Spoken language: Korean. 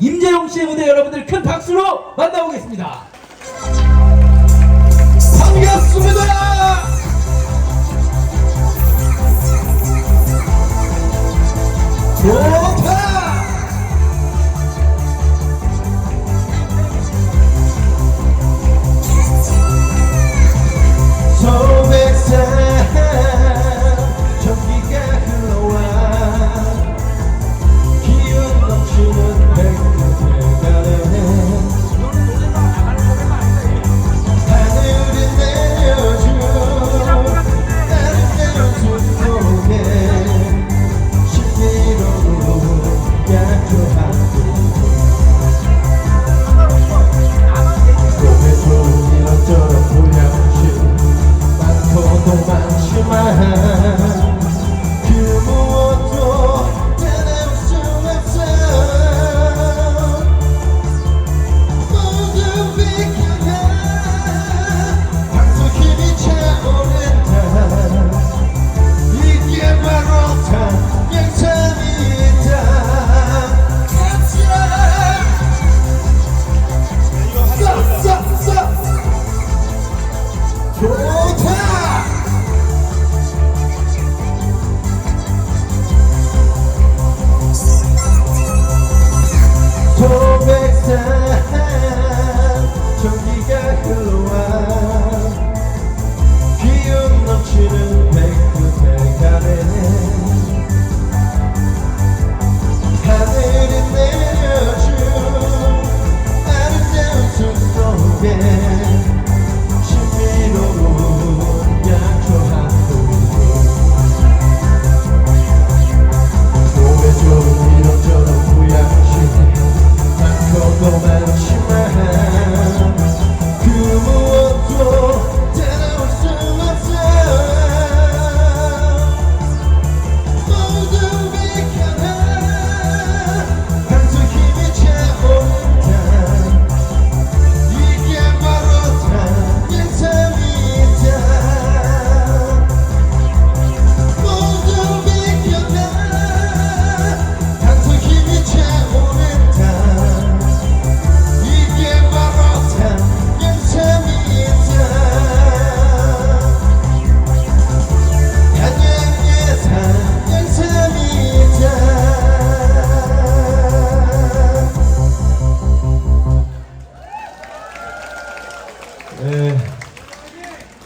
임재용 씨의 무대 여러분들 큰 박수로 만나보겠습니다. 반갑습니다. 좋다. Drake.